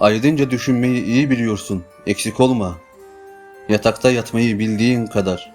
Aydınca düşünmeyi iyi biliyorsun. Eksik olma. Yatakta yatmayı bildiğin kadar.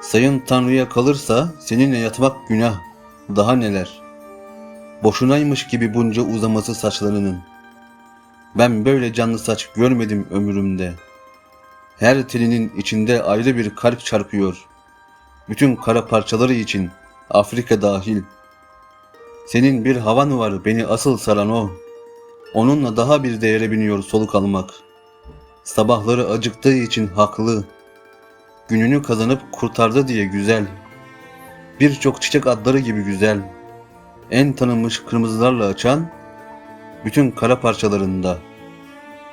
Sayın Tanrı'ya kalırsa seninle yatmak günah. Daha neler. Boşunaymış gibi bunca uzaması saçlarının. Ben böyle canlı saç görmedim ömrümde. Her telinin içinde ayrı bir kalp çarpıyor. Bütün kara parçaları için Afrika dahil. Senin bir havan var beni asıl saran o. Onunla daha bir değere biniyor soluk almak. Sabahları acıktığı için haklı. Gününü kazanıp kurtardı diye güzel. Birçok çiçek adları gibi güzel. En tanınmış kırmızılarla açan bütün kara parçalarında.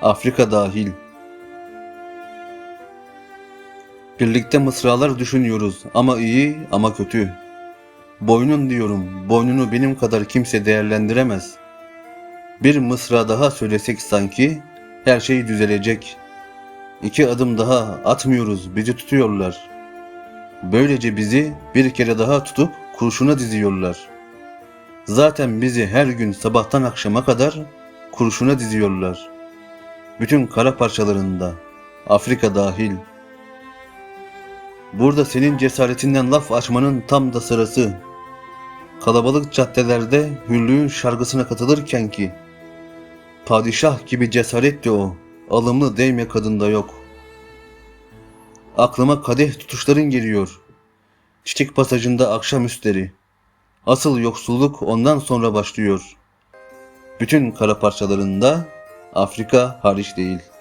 Afrika dahil. Birlikte mısralar düşünüyoruz ama iyi ama kötü. Boynun diyorum, boynunu benim kadar kimse değerlendiremez. Bir mısra daha söylesek sanki her şey düzelecek. İki adım daha atmıyoruz, bizi tutuyorlar. Böylece bizi bir kere daha tutup kurşuna diziyorlar. Zaten bizi her gün sabahtan akşama kadar kurşuna diziyorlar. Bütün kara parçalarında, Afrika dahil. Burada senin cesaretinden laf açmanın tam da sırası. Kalabalık caddelerde hürlüğün şarkısına katılırken ki Padişah gibi cesaretti o. Alımlı değme kadında yok. Aklıma kadeh tutuşların geliyor. Çiçek pasajında akşam üstleri. Asıl yoksulluk ondan sonra başlıyor. Bütün kara parçalarında Afrika hariç değil.''